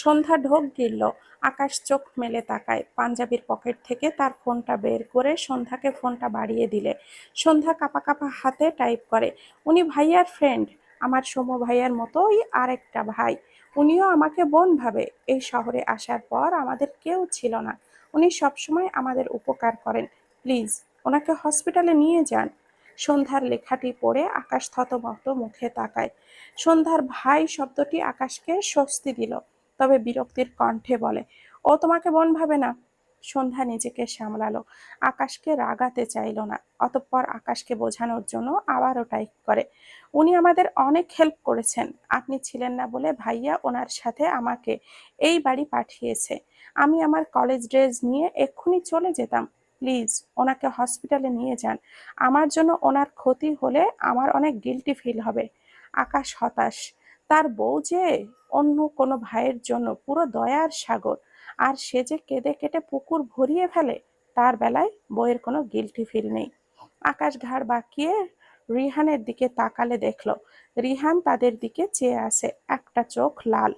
সন্ধ্যা ঢোক গিলল, আকাশ চোখ মেলে তাকায়। পাঞ্জাবির পকেট থেকে তার ফোনটা বের করে সন্ধ্যাকে ফোনটা বাড়িয়ে দিলে। সন্ধ্যা কাপা কাপা হাতে টাইপ করে, উনি ভাইয়ার ফ্রেন্ড, আমার সৌম্য ভাইয়ার মতোই আরেকটা ভাই। উনিও আমাকে বোন ভাবে। এই শহরে আসার পর আমাদের কেউ ছিল না। উনি সবসময় আমাদের উপকার করেন। প্লিজ, ওনাকে হসপিটালে নিয়ে যান। সন্ধ্যার লেখাটি পড়ে আকাশ থতমত মুখে তাকায়। সন্ধ্যার ভাই শব্দটি আকাশকে স্বস্তি দিল। তবে বিরক্তির কণ্ঠে বলে, ও তোমাকে বোন ভাবে না? সন্ধ্যা নিজেকে সামলালো। আকাশকে রাগাতে চাইল না, অতঃপর আকাশকে বোঝানোর জন্য আবারও টাইপ করে, উনি আমাদের অনেক হেল্প করেছেন। আপনি ছিলেন না বলে ভাইয়া ওনার সাথে আমাকে এই বাড়ি পাঠিয়েছে। আমি আমার কলেজ ড্রেস নিয়ে এক্ষুনি চলে যেতাম। প্লিজ, ওনাকে হসপিটালে নিয়ে যান। আমার জন্য ওনার ক্ষতি হলে আমার অনেক গিলটি ফিল হবে। আকাশ হতাশ তার বউ যে অন্য কোনো ভাইয়ের জন্য পুরো দয়ার সাগর, আর সে যে কেঁদে কেটে পুকুর ভরিয়ে ফেলে, তার বেলায় বইয়ের কোনো গিলটি ফিল নেই। আকাশ ঘাড় বাঁকিয়ে রিহানের দিকে তাকালে দেখল, রিহান তাদের দিকে চেয়ে আছে, একটা চোখ লাল।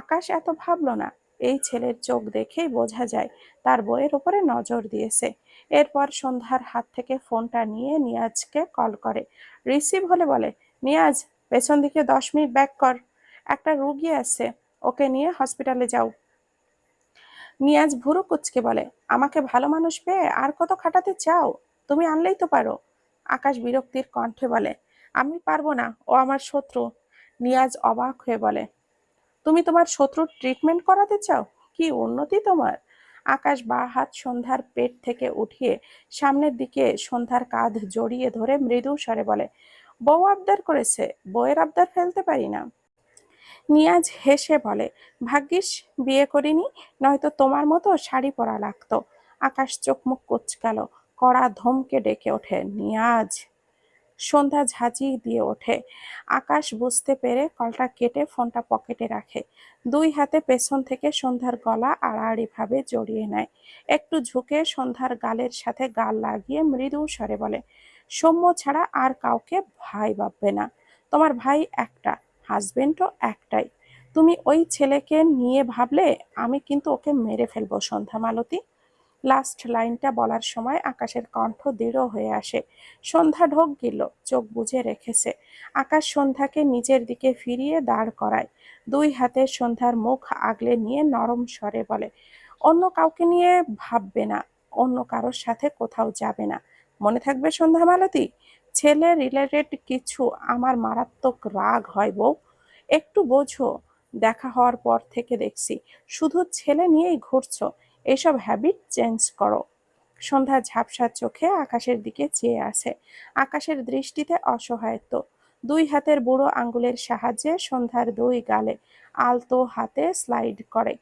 আকাশ এত ভাবলো না, এই ছেলের চোখ দেখেই বোঝা যায়, তার বইয়ের উপরে নজর দিয়েছে। এরপর সন্ধ্যার হাত থেকে ফোনটা নিয়ে নিয়াজকে কল করে। রিসিভ হলে বলে, নিয়াজ পেছন দিকে দশ মিনিট ব্যাক কর। একটা রুগী আছে, ওকে নিয়ে হসপিটালে যাও। নিয়াজ ভুরু কুচকে বলে, আমাকে ভালো মানুষ পেয়ে আর কত খাটাতে চাও? তুমি আনলেই তো পারো। আকাশ বিরক্তির কণ্ঠে বলে, আমি পারব না, ও আমার শত্রু। নিয়াজ অবাক হয়ে বলে, তুমি তোমার শত্রুর ট্রিটমেন্ট করাতে চাও? কি উন্নতি তোমার? আকাশ বা হাত সন্ধ্যার পেট থেকে উঠিয়ে সামনের দিকে সন্ধ্যার কাঁধ জড়িয়ে ধরে মৃদু স্বরে বলে বউ আবদার করেছে, বউয়ের আবদার ফেলতে পারি না। নিয়াজ হেসে বলে, ভাগ্যিস, বিয়ে করিনি, নয়তো তোমার মতো শাড়ি পরা লাগতো। আকাশ চোখ মুখ কুচকালো, কড়া ধমকে ডেকে ওঠে, নিয়াজ! সন্ধ্যা ঝাঁঝি দিয়ে ওঠে। আকাশ বুঝতে পেরে কলটা কেটে ফোনটা পকেটে রাখে। দুই হাতে পেছন থেকে সন্ধ্যার গলা আড়াআড়িভাবে জড়িয়ে নেয়। একটু ঝুঁকে সন্ধ্যার গালের সাথে গাল লাগিয়ে মৃদু স্বরে বলে সৌম্য ছাড়া আর কাউকে ভাই ভাববে না। তোমার ভাই একটা হাজবেন্ডও একটাই। তুমি ওই ছেলেকে নিয়ে ভাবলে আমি কিন্তু ওকে মেরে ফেলব সন্ধ্যা মালতী লাস্ট লাইনটা বলার সময় আকাশের কণ্ঠ দৃঢ় হয়ে আসে। সন্ধ্যা ঢোক গেল চোখ বুজে রেখেছে। আকাশ সন্ধ্যাকে নিজের দিকে ফিরিয়ে দাঁড় করায়। দুই হাতে সন্ধ্যার মুখ আগলে নিয়ে নরম স্বরে বলে, অন্য কাউকে নিয়ে ভাববে না, অন্য কারোর সাথে কোথাও যাবে না। মনে থাকবে সন্ধ্যা মালতী? ছেলে রিলেটেড কিছু আমার মারাত্মক রাগ হয় বউ। একটু বোঝো, দেখা হওয়ার পর থেকে দেখছি। শুধু ছেলে নিয়েই ঘুরছো, এসব হ্যাবিট চেঞ্জ করো। সন্ধ্যা ঝাপসা চোখে আকাশের দিকে চেয়ে আছে। আকাশের দৃষ্টিতে অসহায়ত্ব দুই হাতের বুড়ো আঙ্গুলের সাহায্যে সন্ধ্যার দুই গালে আলতো হাতে স্লাইড করে।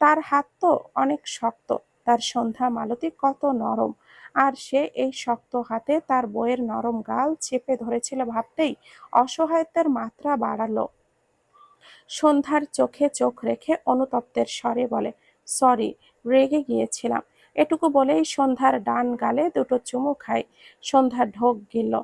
তার হাত তো অনেক শক্ত, তার সন্ধ্যা মালতী কত নরম। আর সে এই শক্ত হাতে তার বইয়ের নরম গাল চেপে ধরেছিল ভাবতেই অসহায়তার মাত্রা বাড়ালো। সন্ধ্যার চোখে চোখ রেখে অনুতপ্তের স্বরে বলে, সরি, রেগে গিয়েছিলাম। এটুকু বলেই সন্ধ্যার ডান গালে দুটো চুমু খায়। সন্ধ্যা ঢোক গেল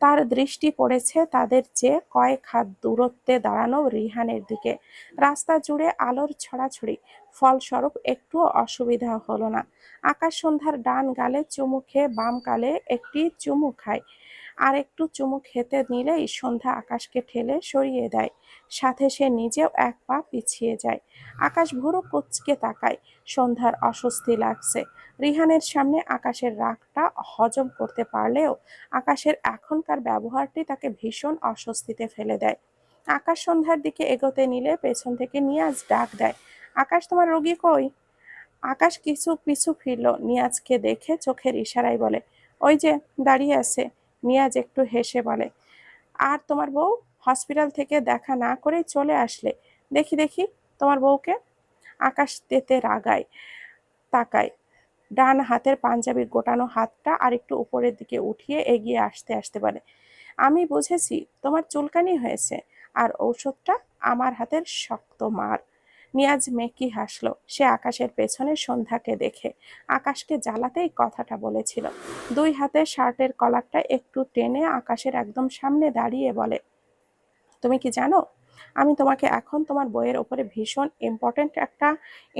তার দৃষ্টি পড়েছে তাদের চেয়ে কয়েক হাত দূরত্বে দাঁড়ানো রিহানের দিকে। রাস্তা জুড়ে আলোর ছড়াছড়ি ফলস্বরূপ একটুও অসুবিধা হলো না। আকাশ সন্ধ্যার ডান গালে চুমু খেয়ে বাম গালে একটি চুমু খায়। আর একটু চুমু খেতে নিলেই সন্ধ্যা আকাশকে ঠেলে সরিয়ে দেয়। সাথে সে নিজেও এক পা পিছিয়ে যায়। আকাশ ভুরু কুচকে তাকায়। সন্ধ্যার অস্বস্তি লাগছে। রিহানের সামনে আকাশের রাগটা হজম করতে পারলেও আকাশের এখনকার ব্যবহারটি তাকে ভীষণ অস্বস্তিতে ফেলে দেয়। আকাশ সন্ধ্যার দিকে এগোতে নিলে পেছন থেকে নিয়াজ ডাক দেয়। আকাশ তোমার রোগী কই? আকাশ কিছু পিছু ফিরল। নিয়াজকে দেখে চোখের ইশারায় বলে, ওই যে দাঁড়িয়ে আছে। নিয়াজ একটু হেসে বলে, আর তোমার বউ হসপিটাল থেকে দেখা না করেই চলে আসলে। দেখি দেখি, তোমার বউকে? আকাশ তেতে রাগায়, তাকায়, ডান হাতের পাঞ্জাবির গোটানো হাতটা আরেকটু উপরের দিকে উঠিয়ে এগিয়ে আসতে আসতে বলে, আমি বুঝেছি তোমার চুলকানি হয়েছে, আর ঔষধটা আমার হাতের শক্ত মার। নিয়াজ মেকি হাসলো। সে আকাশের পেছনে সন্ধ্যাকে দেখে আকাশকে জ্বালাতেই কথাটা বলেছিল। দুই হাতে শার্টের কলারটা একটু টেনে আকাশের একদম সামনে দাঁড়িয়ে বলে, তুমি কি জানো, আমি তোমাকে এখন তোমার বইয়ের ওপরে ভীষণ ইম্পর্ট্যান্ট একটা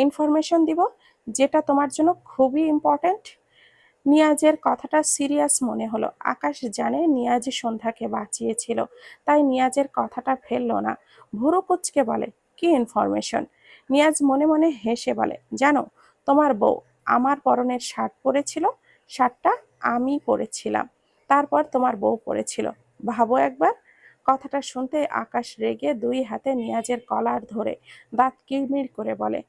ইনফরমেশন দিব, যেটা তোমার জন্য খুবই ইম্পর্ট্যান্ট নিয়াজের কথাটা সিরিয়াস মনে হলো। আকাশ জানে নিয়াজ সন্ধ্যাকে বাঁচিয়েছিল, তাই নিয়াজের কথাটা ফেলল না। ভুরু কুচকে বলে, কি ইনফরমেশন নিয়াজ মনে মনে হেসে বলে, জানো, তোমার বউ আমার পরনের শার্ট পরেছিল, শার্টটা আমি পরেছিলাম। তারপর তোমার বউ পরেছিল। ভাবো একবার। কথাটা শুনতে আকাশ রেগে দুই হাতে নিয়াজের কলার ধরে দাঁত কিড়মিড় করে বলে,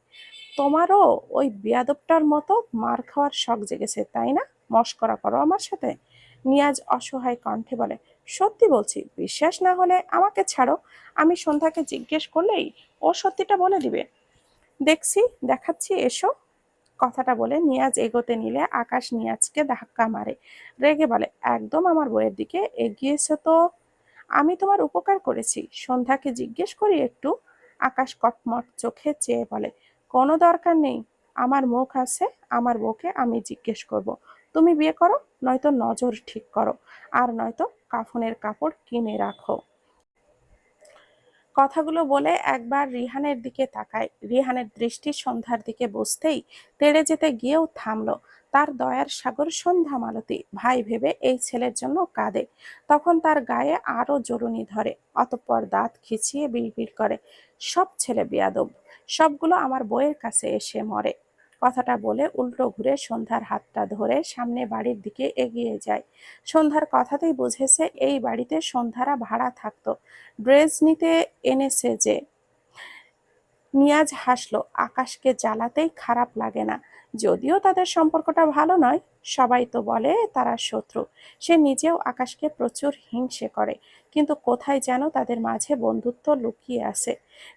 তোমারও ওই বিয়াদবটার মতো মার খাওয়ার শখ জেগেছে, তাই না? মস্করা করো আমার সাথে? নিয়াজ অসহায় কণ্ঠে বলে, সত্যি বলছি, বিশ্বাস না হলে আমাকে ছাড়ো। আমি সন্ধ্যাকে জিজ্ঞেস করলেই ও সত্যিটা বলে দিবে। দেখছি, দেখাচ্ছি, এসো। কথাটা বলে নিয়াজ এগোতে নিলে আকাশ নিয়াজকে ধাক্কা মারে। রেগে বলে, একদম আমার বইয়ের দিকে এগিয়েছে তো? আমি তোমার উপকার করেছি। সন্ধ্যাকে জিজ্ঞেস করি একটু। আকাশ কটমট চোখে চেয়ে বলে, কোনো দরকার নেই। আমার মুখ আছে, আমার বউকে আমি জিজ্ঞেস করব। তুমি বিয়ে করো, নয়তো নজর ঠিক করো। আর নয়তো কাফনের কাপড় কিনে রাখো। কথাগুলো বলে একবার রিহানের দিকে তাকায়। রিহানের দৃষ্টি সন্ধ্যার দিকে বসতেই তেড়ে যেতে গিয়েও থামলো। তার দয়ার সাগর সন্ধ্যা মালতি। ভাই ভেবে এই ছেলের জন্য কাঁদে। তখন তার গায়ে আরও জরুনি ধরে। অতঃপর দাঁত খিচিয়ে বিড় করে, সব ছেলে বিয়াদব। সবগুলো আমার বইয়ের কাছে এসে মরে। কথাটা বলে উল্টো ঘুরে সন্ধ্যার হাতটা ধরে সামনে বাড়ির দিকে এগিয়ে যায়। সন্ধ্যার কথাতেই বুঝেছে এই বাড়িতে সন্ধ্যারা ভাড়া থাকতো। ড্রেস নিতে এনেছে যে নিয়াজ হাসলো, আকাশকে জ্বালাতেই খারাপ লাগে না। যদিও তাদের সম্পর্কটা ভালো নয়, সবাই তো বলে তারা শত্রু। সে নিজেও আকাশকে প্রচুর হিংসে করে, কিন্তু কোথায় যেন তাদের মাঝে বন্ধুত্ব লুকিয়ে আছে।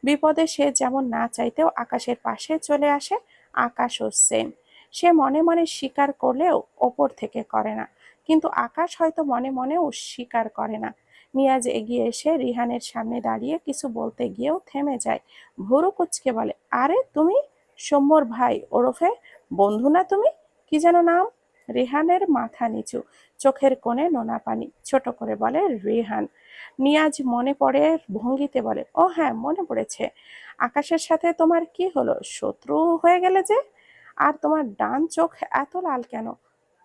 বিপদে সে যেমন না চাইতেও আকাশের পাশে চলে আসে আকাশও সেম সে মনে মনে স্বীকার করলেও ওপর থেকে করে না। কিন্তু আকাশ হয়তো মনে মনেও স্বীকার করে না। নিয়াজ এগিয়ে এসে রিহানের সামনে দাঁড়িয়ে কিছু বলতে গিয়েও থেমে যায়। ভুরু কুচকে বলে, আরে, তুমি? সৌম্যর ভাই ওরফে? বন্ধু না তুমি? কি যেন নাম? রেহানের মাথা নিচু, চোখের কোণে নোনা পানি। ছোট করে বলে, রেহান। নিয়াজ মনে পড়ে, ভঙ্গিতে বলে, ও হ্যাঁ মনে পড়েছে। আকাশের সাথে তোমার কি হলো? শত্রু হয়ে গেলে যে? আর তোমার ডান চোখ এত লাল কেন?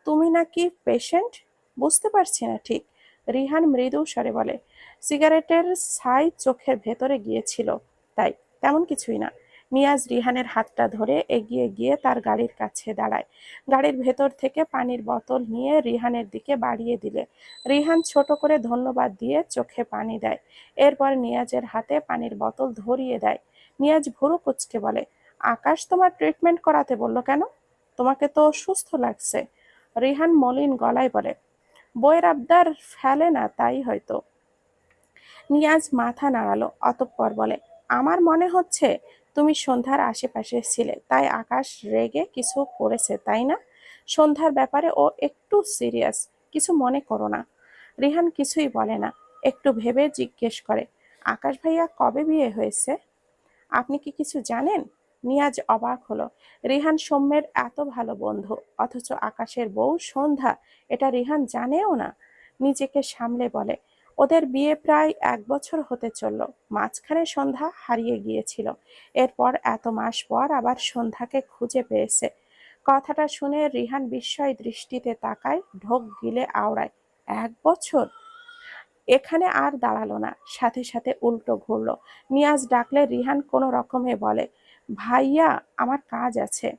তুমি নাকি পেশেন্ট? বুঝতে পারছি না ঠিক। রিহান মৃদু স্বরে বলে, সিগারেটের ছাই চোখের ভেতরে গিয়েছিল। তাই তেমন কিছুই না। নিয়াজ রিহানের হাতটা ধরে এগিয়ে গিয়ে তার গাড়ির কাছে দাঁড়ায়। গাড়ির ভেতর থেকে পানির বোতল নিয়ে রিহানের দিকে বাড়িয়ে দিলে। রিহান ছোট করে ধন্যবাদ দিয়ে চোখে পানি দেয়। এরপর নিয়াজের হাতে পানির বোতল ধরিয়ে দেয়। নিয়াজ ভুরু কুচকে বলে, আকাশ তোমার ট্রিটমেন্ট করাতে বলল কেন? তোমাকে তো সুস্থ লাগছে। রিহান মলিন গলায় বলে, বইয়ের আবদার ফেলে না, তাই হয়তো। নিয়াজ মাথা নাড়ালো, অতঃপর বলে, আমার মনে হচ্ছে তুমি সন্ধ্যার আশেপাশে ছিলে, তাই আকাশ রেগে কিছু করেছে, তাই না? সন্ধ্যার ব্যাপারে ও একটু সিরিয়াস, কিছু মনে করো না। রিহান কিছুই বলে না, একটু ভেবে জিজ্ঞেস করে, আকাশ ভাইয়া কবে বিয়ে হয়েছে? আপনি কি কিছু জানেন? নিয়াজ অবাক হলো, রিহান সৌম্যের এত ভালো বন্ধু, অথচ আকাশের বউ সন্ধ্যা, এটা রিহান জানেও না। নিজেকে সামলে বলে ওদের বিয়ে প্রায় এক বছর হতে চলল। মাঝখানে সন্ধ্যা হারিয়ে গিয়েছিল। এরপর এত মাস পর আবার সন্ধ্যাকে খুঁজে পেয়েছে। কথাটা শুনে রিহান বিস্ময় দৃষ্টিতে তাকায়, ঢোক গিলে আওড়ায়, এক বছর? এখানে আর দাঁড়াল না। সাথে সাথে উল্টো ঘুরলো। নিয়াজ ডাকলে রিহান কোনো রকমে বলে, ভাইয়া, আমার কাজ আছে।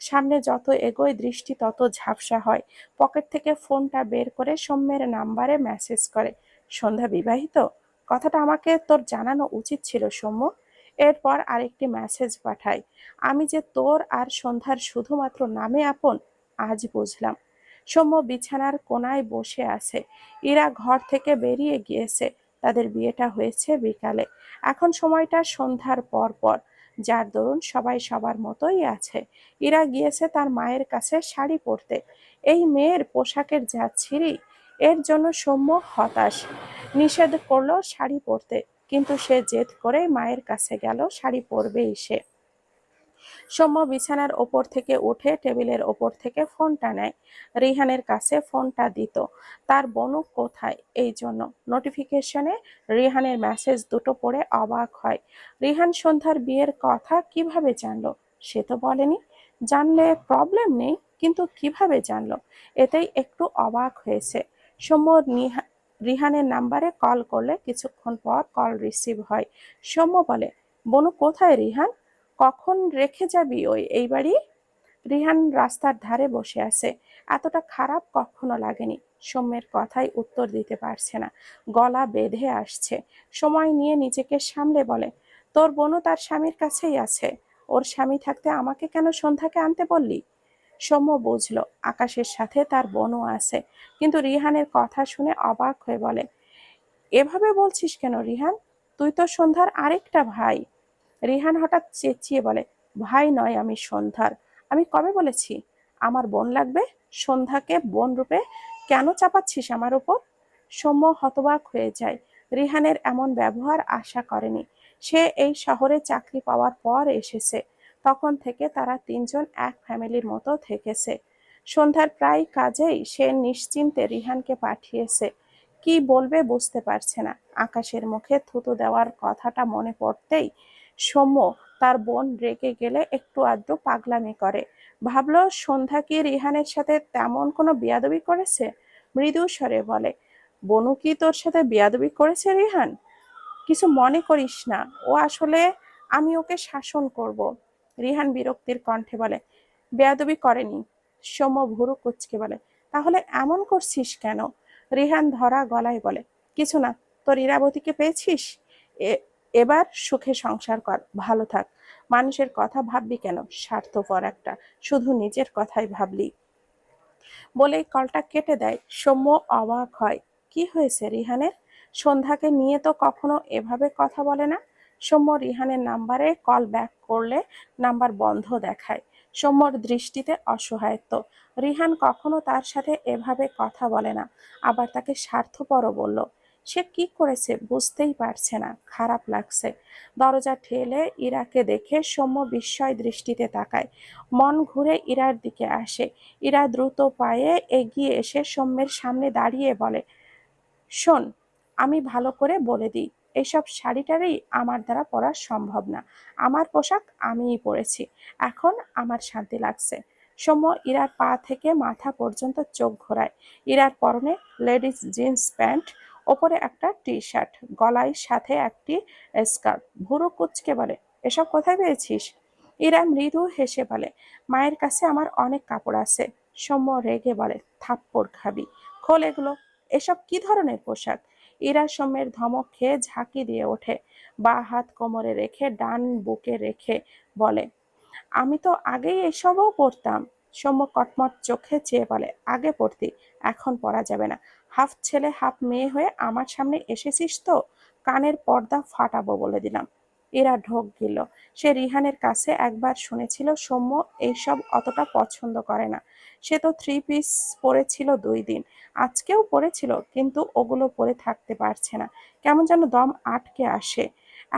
সামনে যত এগোয় দৃষ্টি তত ঝাপসা হয়। পকেট থেকে ফোনটা বের করে সৌম্যের নাম্বারে মেসেজ করে সন্ধ্যা বিবাহিত? কথাটা আমাকে তোর জানানো উচিত ছিল সৌম্য। এরপর আরেকটি মেসেজ পাঠাই আমি যে তোর আর সন্ধ্যার শুধুমাত্র নামে আপন, আজ বুঝলাম। সৌম্য বিছানার কোনায় বসে আছে। ইরা ঘর থেকে বেরিয়ে গিয়েছে। তাদের বিয়েটা হয়েছে বিকালে। এখন সময়টা সন্ধ্যার পর পর। যার দরুন সবাই সবার মতোই আছে। ইরা গিয়েছে তার মায়ের কাছে শাড়ি পরতে। এই মেয়ের পোশাকের যা ছিঁড়ি এর জন্য সৌম্য হতাশ। নিষেধ করল শাড়ি পরতে, কিন্তু সে জেদ করে মায়ের কাছে গেল শাড়ি পরবেই সে। সৌম্য বিছানার ওপর থেকে উঠে টেবিলের ওপর থেকে ফোনটা নেয়। রিহানের কাছে ফোনটা দিত, তার বনু কোথায়? এই জন্য। নোটিফিকেশনে রিহানের মেসেজ দুটো পড়ে অবাক হয়। রিহান সন্ধ্যার বিয়ের কথা কীভাবে জানলো? সে তো বলেনি। জানলে প্রবলেম নেই, কিন্তু কীভাবে জানলো? এতেই একটু অবাক হয়েছে। সৌম্য রিহানের নাম্বারে কল করলে কিছুক্ষণ পর কল রিসিভ হয়। সৌম্য বলে, বনু, কোথায় রিহান? কখন রেখে যাবি ওই, এই বাড়ি? রিহান রাস্তার ধারে বসে আছে। এতটা খারাপ কখনো লাগেনি। সৌম্যের কথাই উত্তর দিতে পারছে না। গলা বেঁধে আসছে। সময় নিয়ে নিজেকে সামলে বলে, তোর বোনও তার স্বামীর কাছেই আছে। ওর স্বামী থাকতে আমাকে কেন সন্ধ্যাকে আনতে বললি? সৌম্য বুঝলো, আকাশের সাথে তার বোনও আছে। কিন্তু রিহানের কথা শুনে অবাক হয়ে বলে, এভাবে বলছিস কেন রিহান? তুই তো সন্ধ্যার আরেকটা ভাই। রিহান হঠাৎ চেঁচিয়ে বলে, ভাই নয় আমি সন্ধ্যার। আমি কবে বলেছি? আমার বোন লাগবে? সন্ধ্যাকে বোন রূপে কেন চাপাচ্ছিস আমার উপর সৌম্য হতবাক হয়ে যায়। রিহানের এমন ব্যবহার আশা করেনি। সে এই শহরে চাকরি পাওয়ার পর এসেছে। তখন থেকে তারা তিনজন এক ফ্যামিলির মতো থেকেছে। সন্ধ্যার প্রায় কাজেই সে নিশ্চিন্তে রিহানকে পাঠিয়েছে। কি বলবে বুঝতে পারছে না। আকাশের মুখে থুতু দেওয়ার কথাটা মনে পড়তেই সৌম্য তার বোন রেগে গেলে একটু আধটু পাগলামি করে। ভাবলো, সন্ধ্যা কি রিহানের সাথে তেমন কোনো বিয়াদবি করেছে? মৃদু স্বরে বলে, বনু কি তোর সাথে বিয়াদবি করেছে রিহান? কিছু মনে করিস না। ও আসলে আমি ওকে শাসন করব। রিহান বিরক্তির কণ্ঠে বলে, বেয়াদবি করেনি সৌম্য ভুরু কুচকে বলে, তাহলে এমন করছিস কেন? রিহান ধরা গলায় বলে, কিছু না, তোর ইরাবতীকে পেয়েছিস? এবার সুখে সংসার কর, ভালো থাক। মানুষের কথা ভাববি কেন? স্বার্থপর একটা, শুধু নিজের কথাই ভাবলি। বলেই কলটা কেটে দেয় সৌম্য অবাক হয়, কি হয়েছে রিহানের? সন্ধ্যাকে নিয়ে তো কখনো এভাবে কথা বলে না? সৌম্য রিহানের নাম্বারে কল ব্যাক করলে নাম্বার বন্ধ দেখায়। সৌম্যর দৃষ্টিতে অসহায়ত্ব। রিহান কখনো তার সাথে এভাবে কথা বলে না, আবার তাকে স্বার্থপরও বলল, সে কি করেছে বুঝতেই পারছে না, খারাপ লাগছে। দরজা ঠেলে ইরাকে দেখে সৌম্য বিস্ময় দৃষ্টিতে তাকায়। মন ঘুরে ইরার দিকে আসে। ইরা দ্রুত পায়ে এগিয়ে এসে সৌম্যের সামনে দাঁড়িয়ে বলে, শোন, আমি ভালো করে বলে দিই। এসব শাড়িটারই আমার দ্বারা পরা সম্ভব না। আমার পোশাক আমিই পরেছি। এখন আমার শান্তি লাগছে। সৌম্য ইরার পা থেকে মাথা পর্যন্ত চোখ ঘোরায়। ইরার পরনে লেডিস জিন্স প্যান্ট, ওপরে একটা টি শার্ট গলায় সাথে একটি স্কার্ট। ভুরু কুচকে বলে, এসব কোথায় পেয়েছিস? ইরা মৃদু হেসে বলে, মায়ের কাছে আমার অনেক কাপড় আছে। সৌম্য রেগে বলে, থাপ্পড় খাবি। খোল এগুলো। এসব কি ধরনের পোশাক? ইরা সৌম্যের ধমক খেয়ে ঝাঁকি দিয়ে ওঠে। বা হাত কোমরে রেখে, ডান বুকে রেখে বলে, আমি তো আগেই এসবও পড়তাম। সৌম্য কটমট চোখে চেয়ে বলে, আগে পড়তি, এখন পড়া যাবে না। হাফ ছেলে, হাফ মেয়ে হয়ে আমার সামনে এসেছিস তো? কানের পর্দা ফাটাবো বলে দিলাম। এরা ঢোক গেল। সে রিহানের কাছে একবার শুনেছিল, সৌম্য এইসব অতটা পছন্দ করে না। সে তো থ্রি পিস পরেছিল দুই দিন। আজকেও পরেছিল, কিন্তু ওগুলো পরে থাকতে পারছে না। কেমন যেন দম আটকে আসে।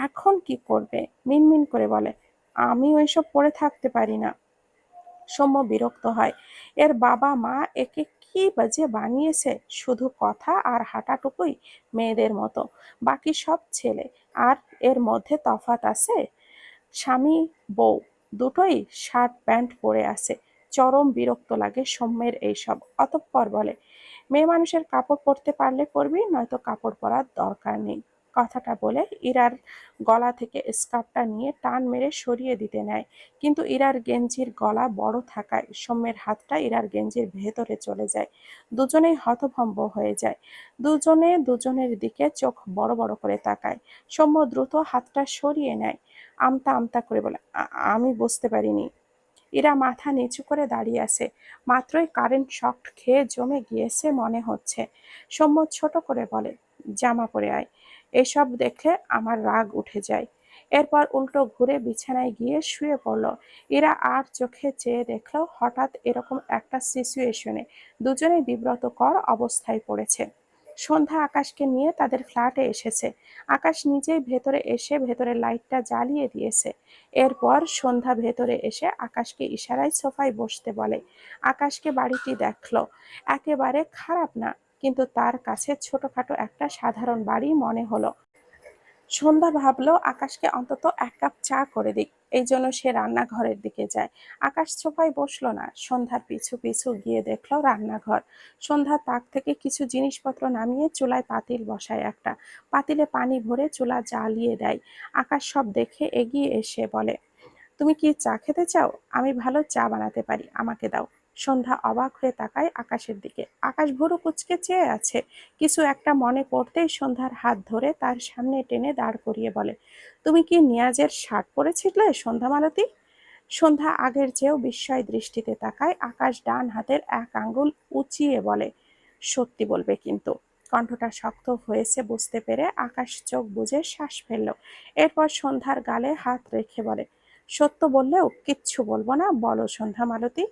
এখন কি করবে মিনমিন করে বলে আমি ওইসব পরে থাকতে পারি না সৌম্য বিরক্ত হয়। এর বাবা মা একে কি বাজে বানিয়েছে শুধু কথা আর হাঁটাটুকুই মেয়েদের মতো। বাকি সব ছেলে, আর এর মধ্যে তফাত আছে? স্বামী, বউ, দুটোই শার্ট প্যান্ট পরে আছে। চরম বিরক্ত লাগে সৌম্যের এইসব। অতঃপর বলে, মেয়ে মানুষের কাপড় পরতে পারলে পরবি, নয়তো কাপড় পরার দরকার নেই। কথাটা বলে ইরার গলা থেকে স্কার্ফটা নিয়ে টান মেরে সরিয়ে দিতে নেয়। কিন্তু ইরার গেঞ্জির গলা বড় থাকায় সৌম্যের হাতটা ইরার গেঞ্জির ভেতরে চলে যায়। দুজনেই হতভম্ব হয়ে যায়। দুজনে দুজনের দিকে চোখ বড় বড় করে তাকায়। সৌম্য দ্রুত হাতটা সরিয়ে নেয়। আমতা আমতা করে বলে আমি বুঝতে পারিনি। ইরা মাথা নিচু করে দাঁড়িয়ে আছে। মাত্রই কারেন্ট শক খেয়ে জমে গিয়েছে মনে হচ্ছে। সৌম্য ছোট করে বলে, জামা পরে আয়। এসব দেখে আমার রাগ উঠে যায়। এরপর উল্টো ঘুরে বিছানায় গিয়ে শুয়ে পড়ল। এরা আর চোখে চেয়ে দেখল হঠাৎ এরকম একটা সিচুয়েশনে দুজনেই বিব্রতকর অবস্থায় পড়েছে। সন্ধ্যা আকাশকে নিয়ে তাদের ফ্ল্যাটে এসেছে। আকাশ নিজেই ভেতরে এসে ভেতরে লাইটটা জ্বালিয়ে দিয়েছে। এরপর সন্ধ্যা ভেতরে এসে আকাশকে ইশারায় সোফায় বসতে বলে। আকাশকে বাড়িটি দেখল। একেবারে খারাপ না। কিন্তু তার কাছে ছোটখাটো একটা সাধারণ বাড়ি মনে হলো। সন্ধ্যা ভাবলো, আকাশকে অন্তত এক কাপ চা করে দিক, এই জন্য সে রান্নাঘরের দিকে যায়। আকাশ সোফায় বসল না, সন্ধ্যার পিছু পিছু গিয়ে দেখল রান্নাঘর। সন্ধ্যা তাক থেকে কিছু জিনিসপত্র নামিয়ে চুলায় পাতিল বসায় একটা। পাতিলে পানি ভরে চুলা জ্বালিয়ে দেয়। আকাশ সব দেখে এগিয়ে এসে বলে, তুমি কি চা খেতে চাও? আমি ভালো চা বানাতে পারি, আমাকে দাও। সন্ধ্যা অবাক হয়ে তাকায় আকাশের দিকে। আকাশ ভুরু কুচকে চেয়ে আছে। কিছু একটা মনে করতেই সন্ধ্যার হাত ধরে তার সামনে টেনে দাঁড় করিয়ে বলে, তুমি কি নিয়াজের শার্ট পরেছিলে সন্ধ্যা মালতী? সন্ধ্যা আগের চেয়েও বিস্ময় দৃষ্টিতে তাকায়, আকাশ ডান হাতের এক আঙ্গুল উঁচিয়ে বলে, সত্যি বলবে কিন্তু। কণ্ঠটা শক্ত হয়েছে বুঝতে পেরে আকাশ চোখ বুজে শ্বাস ফেলল। এরপর সন্ধ্যার গালে হাত রেখে বলে সত্য বললেও কিচ্ছু বলব না। বলো সন্ধ্যা মালতী।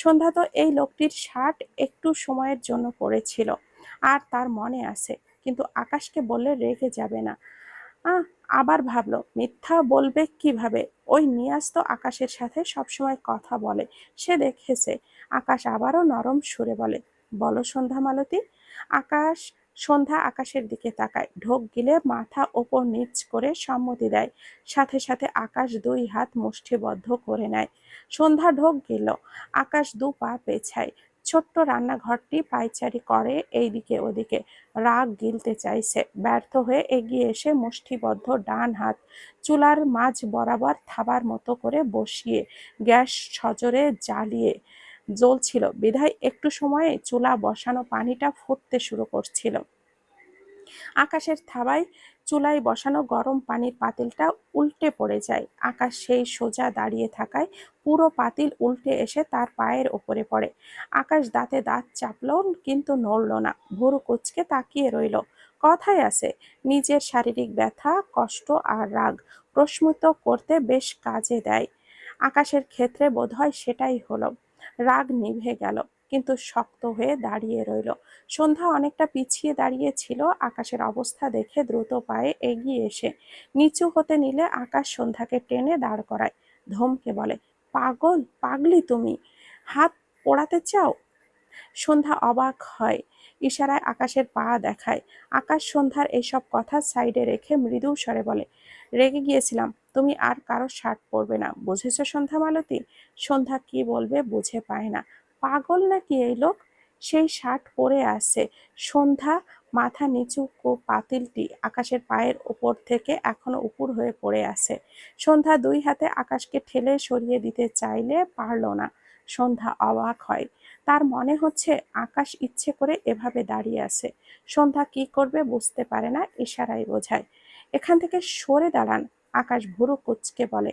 সন্ধ্যা তো এই লোকটির শার্ট একটু সময়ের জন্য পরেছিল আর তার মনে আছে, কিন্তু আকাশকে বললে রেগে যাবে না। আবার ভাবলো, মিথ্যা বলবে কীভাবে? ওই নিয়াজ তো আকাশের সাথে সবসময় কথা বলে, সে দেখেছে। আকাশ আবারও নরম সুরে বলে, বলো সন্ধ্যা মালতী, আকাশ সন্ধ্যা আকাশের দিকে তাকায়। ঢোক গিলে মাথা ওপর নিচ করে সম্মতি দেয়। সাথে সাথে আকাশ দুই হাত মুষ্টিবদ্ধ করে নেয়। সন্ধ্যা ঢোক গেল, আকাশ দু পা পেছায়। ছোট্ট রান্নাঘরটি পাইচারি করে এইদিকে ওদিকে। রাগ গিলতে চাইছে। ব্যর্থ হয়ে এগিয়ে এসে মুষ্টিবদ্ধ ডান হাত চুলার মাঝ বরাবর থাবার মতো করে বসিয়ে গ্যাস সজরে জ্বালিয়ে জ্বলছিল। বিধায় একটু সময়ে চুলা বসানো পানিটা ফুটতে শুরু করছিল। আকাশের থাবায় চুলায় বসানো গরম পানির পাতিলটা উল্টে পড়ে যায়। আকাশ সেই সোজা দাঁড়িয়ে থাকায় পুরো পাতিল উল্টে এসে তার পায়ের ওপরে পড়ে। আকাশ দাঁতে দাঁত চাপলো কিন্তু নড়ল না। ভুরু কুচকে তাকিয়ে রইল। কথাই আছে, নিজের শারীরিক ব্যথা, কষ্ট আর রাগ প্রশ্মিত করতে বেশ কাজে দেয়। আকাশের ক্ষেত্রে বোধহয় সেটাই হলো। রাগ নিভে গেল, কিন্তু শক্ত হয়ে দাঁড়িয়ে রইল। সন্ধ্যা অনেকটা পিছিয়ে দাঁড়িয়ে ছিল আকাশের অবস্থা দেখে দ্রুত পায়ে এগিয়ে এসে নিচু হতে নিলে আকাশ সন্ধ্যাকে টেনে দাঁড় করায়। ধমকে বলে, পাগল, পাগলি তুমি, হাত পোড়াতে চাও? সন্ধ্যা অবাক হয়, ইশারায় আকাশের পা দেখায়। আকাশ সন্ধ্যার এইসব কথা সাইডে রেখে মৃদু স্বরে বলে রেগে গিয়েছিলাম। তুমি আর কারও শার্ট পরবে না। বুঝেছ সন্ধ্যা মালতী? সন্ধ্যা কি বলবে বুঝে পায় না। পাগল নাকি এই লোক? সেই শার্ট পরে আছে সন্ধ্যা মাথা নিচু ও পাতিলটি আকাশের পায়ের ওপর থেকে এখনও উপুর হয়ে পড়ে আছে। সন্ধ্যা দুই হাতে আকাশকে ঠেলে সরিয়ে দিতে চাইলে পারল না। সন্ধ্যা অবাক হয়। তার মনে হচ্ছে আকাশ ইচ্ছে করে এভাবে দাঁড়িয়ে আছে। সন্ধ্যা কি করবে বুঝতে পারে না, ইশারায় বোঝায়। এখান থেকে সরে দাঁড়ান, আকাশ ভুরু কুচকে বলে।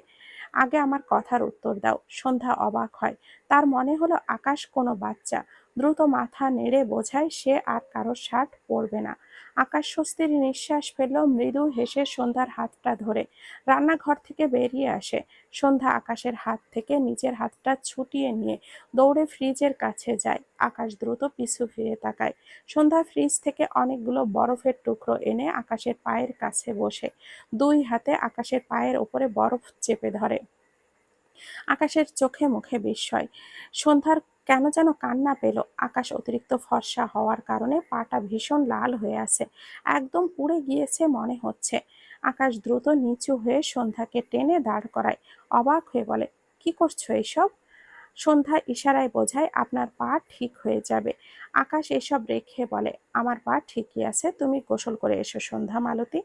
আগে আমার কথার উত্তর দাও। সন্ধ্যা অবাক হয়। তার মনে হলো আকাশ কোনো বাচ্চা। দ্রুত মাথা নেড়ে বোঝায় সে আর কারও শার্ট পরবে না। আকাশ স্বস্তির নিঃশ্বাস ফেলল, মৃদু হেসে সন্ধ্যার হাতটা ধরে। রান্নাঘর থেকে বেরিয়ে আসে। সন্ধ্যা আকাশের হাত থেকে নিজের হাতটা ছুটিয়ে নিয়ে দৌড়ে ফ্রিজের কাছে যায়। আকাশ দ্রুত পিছু ফিরে তাকায়। সন্ধ্যা ফ্রিজ থেকে অনেকগুলো বরফের টুকরো এনে আকাশের পায়ের কাছে বসে। দুই হাতে আকাশের পায়ের ওপরে বরফ চেপে ধরে। আকাশের চোখে মুখে বিস্ময়। সন্ধ্যার কেন যেন কান্না পেল। আকাশ অতিরিক্ত ফর্সা হওয়ার কারণে পাটা ভীষণ লাল হয়ে আছে। একদম পুড়ে গিয়েছে মনে হচ্ছে। আকাশ দ্রুত নিচু হয়ে সন্ধ্যাকে টেনে দাঁড় করায়। অবাক হয়ে বলে, কি করছ এইসব সন্ধ্যা ইশারায় বোঝায়, আপনার পা ঠিক হয়ে যাবে। আকাশ এসব রেখে বলে, আমার পা ঠিকই আছে, তুমি গোসল করে এসো সন্ধ্যা মালতী।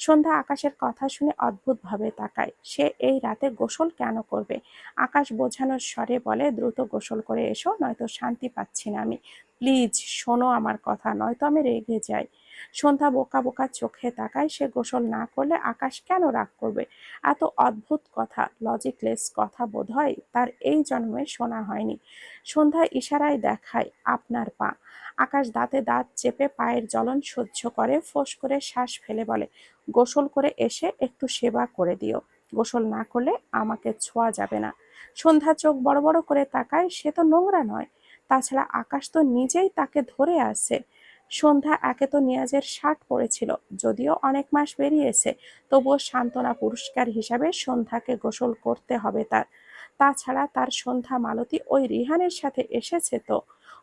সন্ধ্যা আকাশের কথা শুনে অদ্ভুতভাবে তাকায়। সে এই রাতে গোসল কেন করবে? আকাশ বোঝানোর স্বরে বলে, দ্রুত গোসল করে এসো, নয়তো শান্তি পাচ্ছি না আমি। প্লিজ, শোনো আমার কথা, নয়তো আমি রেগে যাই। সন্ধ্যা বোকা বোকা চোখে তাকায়, সে গোসল না করলে আকাশ কেন রাগ করবে? এত অদ্ভুত কথা, লজিকলেস কথা বোধ হয় তার এই জন্মে শোনা হয়নি। সন্ধ্যা ইশারায় দেখায়, আপনার পা। আকাশ দাঁতে দাঁত চেপে পায়ের জ্বলন সহ্য করে, ফোঁস করে শ্বাস ফেলে বলে, গোসল করে এসে একটু সেবা করে দিও। গোসল না করলে আমাকে ছোঁয়া যাবে না। সন্ধ্যা চোখ বড় বড় করে তাকায়, সে তো নোংরা নয়। তাছাড়া আকাশ তো নিজেই তাকে ধরে আছে। সন্ধ্যা একে তো নিয়াজের শার্ট পরেছিল, যদিও অনেক মাস বেরিয়েছে। তবুও সান্ত্বনা পুরস্কার হিসাবে সন্ধ্যাকে গোসল করতে হবে তার। তাছাড়া তার সন্ধ্যা মালতী ওই রিহানের সাথে এসেছে তো।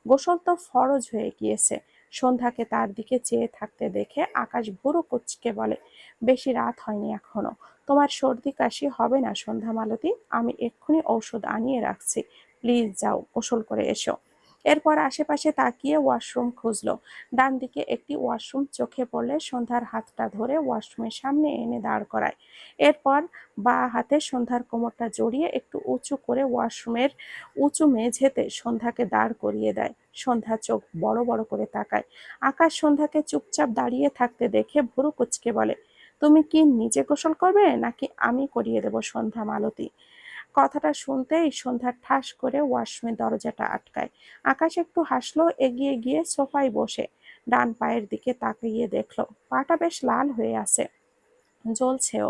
গোসল তো ফরজ হয়ে গিয়েছে। সন্ধ্যাকে তার দিকে চেয়ে থাকতে দেখে আকাশ ভুরু কুচকে বলে, বেশি রাত হয়নি এখনও। তোমার সর্দি কাশি হবে না সন্ধ্যা মালতী? আমি এক্ষুনি ঔষধ আনিয়ে রাখছি। প্লিজ যাও, গোসল করে এসো। এরপর আশেপাশে তাকিয়ে ওয়াশরুম খুঁজলো। ডান দিকে একটি ওয়াশরুম চোখে পড়লে সন্ধ্যার হাতটা ধরে ওয়াশরুমের সামনে এনে দাঁড় করায়। এরপর বা হাতে সন্ধ্যার কোমরটা জড়িয়ে একটু উঁচু করে ওয়াশরুমের উঁচু মেঝেতে সন্ধ্যাকে দাঁড় করিয়ে দেয়। সন্ধ্যা চোখ বড় বড় করে তাকায়। আকাশ সন্ধ্যাকে চুপচাপ দাঁড়িয়ে থাকতে দেখে ভুরু কুচকে বলে, তুমি কি নিজে গোসল করবে নাকি আমি করিয়ে দেব সন্ধ্যা মালতী? কথাটা শুনতেই সন্ধ্যার ঠাস করে ওয়াশরুমের দরজাটা আটকায়। আকাশ একটু হাসলো, এগিয়ে গিয়ে সোফায় বসে ডান পায়ের দিকে তাকিয়ে দেখল, পাটা বেশ লাল হয়ে আছে। জ্বলছেও।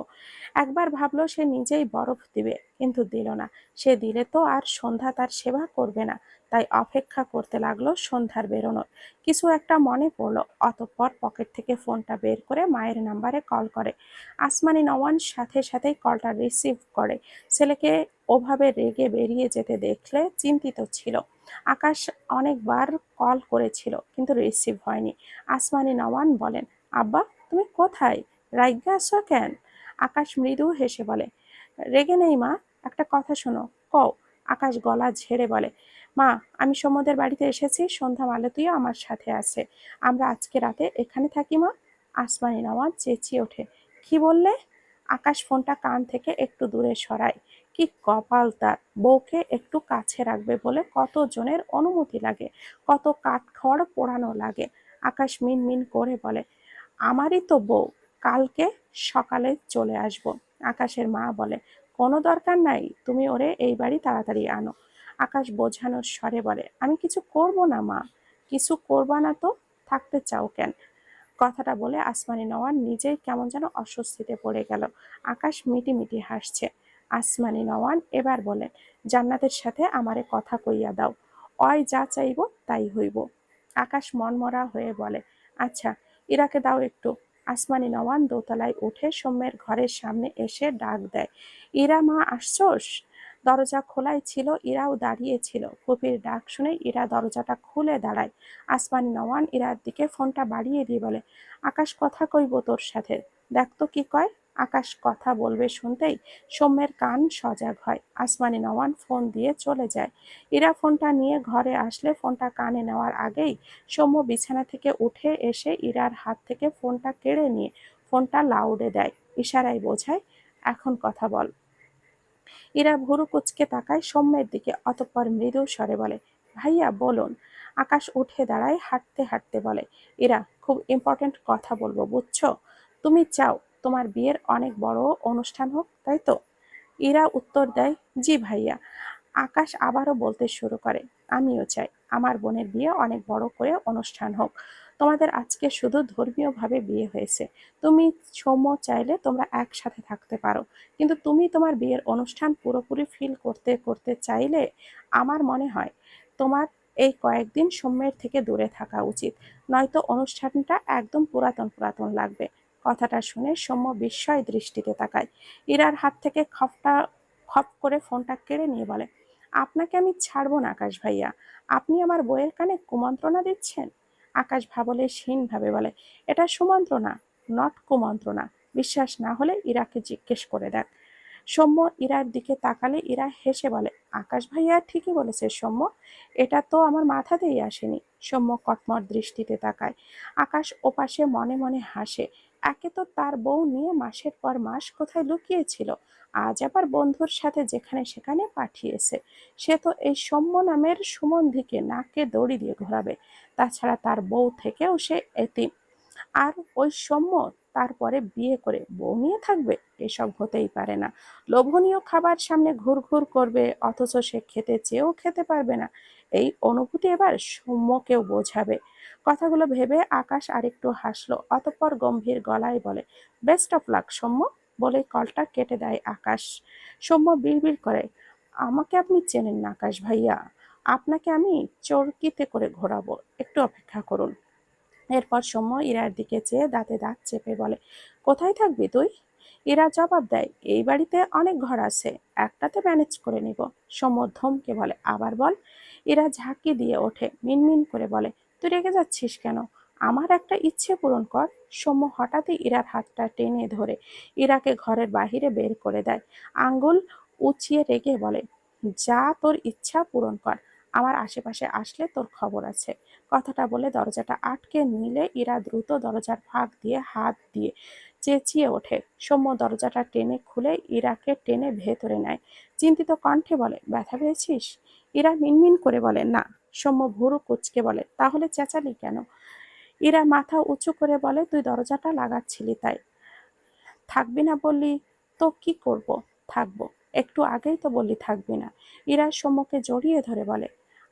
একবার ভাবলো সে নিজেই বরফ দিবে, কিন্তু দিল না। সে দিলে তো আর সন্ধ্যা তার সেবা করবে না, তাই অপেক্ষা করতে লাগল সন্ধ্যার বেরোনোর। কিছু একটা মনে পড়ল, অতঃপর পকেট থেকে ফোনটা বের করে মায়ের নাম্বারে কল করে। আসমানি নওয়ান সাথে সাথেই কলটা রিসিভ করে। ছেলেকে ওভাবে রেগে বেরিয়ে যেতে দেখলে চিন্তিত ছিল। আকাশ অনেকবার কল করেছিল, কিন্তু রিসিভ হয়নি। আসমানি নওয়ান বলেন, আব্বা, তুমি কোথায়? রাইগা আসো কেন? আকাশ মৃদু হেসে বলে, রেগে নেই মা, একটা কথা শোনো, কও। আকাশ গলা ঝেড়ে বলে, মা, আমি সমুদ্রের বাড়িতে এসেছি, সন্ধ্যা মালতীও আমার সাথে আছে। আমরা আজকে রাতে এখানে থাকি মা? আসমানি নওয়াজ চেঁচিয়ে ওঠে, কি বললে? আকাশ ফোনটা কান থেকে একটু দূরে সরায়, কি কপাল তার, বউকে একটু কাছে রাখবে বলে কত জনের অনুমতি লাগে, কত কাঠখড় পোড়ানো লাগে? আকাশ মিন মিন করে বলে, আমারই তো বউ কালকে সকালে চলে আসব। আকাশের মা বলে, কোনো দরকার নাই, তুমি ওরে এই বাড়ি তাড়াতাড়ি আনো। আকাশ বোঝানোর স্বরে বলে, আমি কিছু করব না মা, কিছু করবা না তো, থাকতে চাও কেন? কথাটা বলে আসমানি নওয়ান নিজেই কেমন যেন অস্বস্তিতে পড়ে গেল। আকাশ মিটি মিটি হাসছে। আসমানি নওয়ান এবার বলেন জান্নাতের সাথে আমারে কথা কইয়া দাও। অয় যা চাইব তাই হইব। আকাশ মনমরা হয়ে বলে আচ্ছা ইরাকে দাও একটু। আসমানি নওয়ান দোতলায় উঠে সৌম্যের ঘরের সামনে এসে ডাক দেয়, ইরা মা, আসছোস? দরজা খোলাই ছিল, ইরাও দাঁড়িয়ে ছিল। কপির ডাক শুনে ইরা দরজাটা খুলে দাঁড়ায়। আসমানি নওয়ান ইরার দিকে ফোনটা বাড়িয়ে দিয়ে বলে, আকাশ কথা কইব তোর সাথে। দেখতো কি কয়? আকাশ কথা বলবে শুনতেই সৌম্যের কান সজাগ হয়। আসমানি নওয়ান ফোন দিয়ে চলে যায়। ইরা ফোনটা নিয়ে ঘরে আসলে ফোনটা কানে নেওয়ার আগেই সৌম্য বিছানা থেকে উঠে এসে ইরার হাত থেকে ফোনটা কেড়ে নিয়ে ফোনটা লাউডে দেয়। ইশারায় বোঝায়, এখন কথা বল। ইরা ভুরু কুচকে তাকায় সৌম্যের দিকে, অতঃপর মৃদু স্বরে বলে, ভাইয়া, বলুন। আকাশ উঠে দাঁড়ায়, হাঁটতে হাঁটতে বলে, ইরা, খুব ইম্পর্ট্যান্ট কথা বলব, বুঝছ? তুমি চাও তোমার বিয়ের অনেক বড় অনুষ্ঠান হোক, তাই তো? ইরা উত্তর দেয়, জি ভাইয়া। আকাশ আবারও বলতে শুরু করে, আমিও চাই, আমার বোনের বিয়ে অনেক বড় করে অনুষ্ঠান হোক। তোমাদের আজকে শুধু ধর্মীয়ভাবে বিয়ে হয়েছে। তুমি সৌম্য চাইলে তোমরা একসাথে থাকতে পারো। কিন্তু তুমি তোমার বিয়ের অনুষ্ঠান পুরোপুরি ফিল করতে করতে চাইলে আমার মনে হয় তোমার এই কয়েকদিন সৌম্যের থেকে দূরে থাকা উচিত। নয়তো অনুষ্ঠানটা একদম পুরাতন পুরাতন লাগবে। কথাটা শুনে সৌম্য বিস্ময় দৃষ্টিতে তাকায়। ইরার হাত থেকে খপটা, খপ করে ফোনটা কেড়ে নিয়ে বলে, আপনাকে আমি ছাড়বো না আকাশ ভাইয়া। আপনি আমার বইয়ের কানে কুমন্ত্রণা দিচ্ছেন? আকাশ ভাবলে ভাবে বলে, এটা সুমন্ত্রণা নট কুমন্ত্রণা। বিশ্বাস না হলে ইরাকে জিজ্ঞেস করে দেখ। সৌম্য ইরার দিকে তাকালে ইরা হেসে বলে, আকাশ ভাইয়া ঠিকই বলেছে সৌম্য, এটা তো আমার মাথাতেই আসেনি। সৌম্য কটমট দৃষ্টিতে তাকায়। আকাশ ওপাশে মনে মনে হাসে, একে তো তার বউ নিয়ে মাসের পর মাস কোথায় লুকিয়েছিল, আজ আবার বন্ধুর সাথে যেখানে সেখানে পাঠিয়েছে। সে তো এই সৌম্য নামের সুমন্ধিকে নাকে দড়ি দিয়ে ঘোরাবে। তাছাড়া তার বউ থেকেও সে এতিম। আর ওই সৌম্য তারপরে বিয়ে করে বউ নিয়ে থাকবে, এসব হতেই পারে না। লোভনীয় খাবার সামনে ঘুরঘুর করবে, অথচ সে খেতে চেয়েও খেতে পারবে না। এই অনুভূতি এবার সৌম্যকেও বোঝাবে। কথাগুলো ভেবে আকাশ আরেকটু হাসলো, অতঃপর গম্ভীর গলায় বলে বেস্ট অফ লাক সৌম্য, বলে কলটা কেটে দেয় আকাশ। সৌম্য বিড়বিড় করে, আমাকে আপনি চেনেন না আকাশ ভাইয়া। আপনাকে আমি চরকিতে করে ঘোরাবো। একটু অপেক্ষা করুন। এরপর সৌম্য ইরার দিকে চেয়ে দাঁতে দাঁত চেপে বলে, কোথায় থাকবি তুই? ইরা জবাব দেয়, এই বাড়িতে অনেক ঘর আছে, একটাতে ম্যানেজ করে নিব। সৌম্য ধমকে বলে, আবার বল। ইরা ঝাঁকি দিয়ে ওঠে, মিনমিন করে বলে, তুই রেগে যাচ্ছিস কেন? আমার একটা ইচ্ছে পূরণ কর। সৌম্য হঠাৎই ইরার হাতটা টেনে ধরে, ইরাকে ঘরের বাহিরে বের করে দেয়। আঙ্গুল উঁচিয়ে রেগে বলে, যা তোর ইচ্ছা পূরণ কর। আমার আশেপাশে আসলে তোর খবর আছে। কথাটা বলে দরজাটা আটকে নিলে ইরা দ্রুত দরজার ফাঁক দিয়ে হাত দিয়ে চেঁচিয়ে ওঠে। সৌম্য দরজাটা টেনে খুলে ইরাকে টেনে ভেতরে নেয়। চিন্তিত কণ্ঠে বলে, ব্যথা পেয়েছিস? ইরা মিনমিন করে বলে, না। সৌম্য ভুরু কুচকে বলে, তাহলে চেঁচালি কেন? ইরা মাথা উঁচু করে বলে, তুই দরজাটা লাগাচ্ছিলি তাই। থাকবি না বললি, তো কি করব? থাকব। একটু আগেই তো বললি থাকবি না। ইরা সৌম্যকে জড়িয়ে ধরে বলে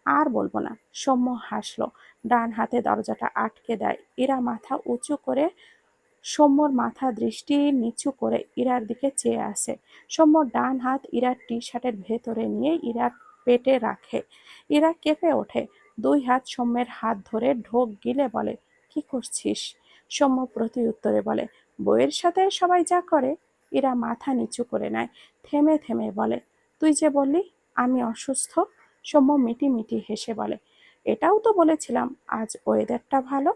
আর বলব না। সৌম্য হাসলো। ডান হাতে দরজাটা আটকে দেয়। ইরা মাথা উঁচু করে সৌম্যর মাথা দৃষ্টি নিচু করে ইরার দিকে চেয়ে আসে সৌম্য ডান হাত ইরার টি শার্টের ভেতরে নিয়ে ইরার পেটে রাখে। ইরা কেঁপে ওঠে। দুই হাত সৌম্যের হাত ধরে ঢোক গিলে বলে, কি করছিস? সৌম্য প্রতি উত্তরে বলে, বইয়ের সাথে সবাই যা করে। ইরা মাথা নিচু করে নেয়। থেমে থেমে বলে, তুই যে বললি, আমি অসুস্থ? সৌম্য মিটি মিটি হেসে বলে, এটাও তো বলেছিলাম, আজ ওয়েদারটা ভালো।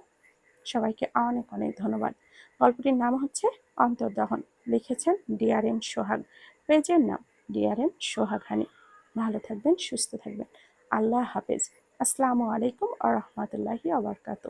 সবাইকে অনেক অনেক ধন্যবাদ। গল্পটির নাম হচ্ছে অন্তর্দহন। লিখেছেন ডিআরএম সোহাগ, পেজের নাম ডিআরএম সোহাগ হানি। ভালো থাকবেন, সুস্থ থাকবেন। আল্লাহ হাফেজ। আসসালামু আলাইকুম আ রহমতুল্লাহি আবরকাত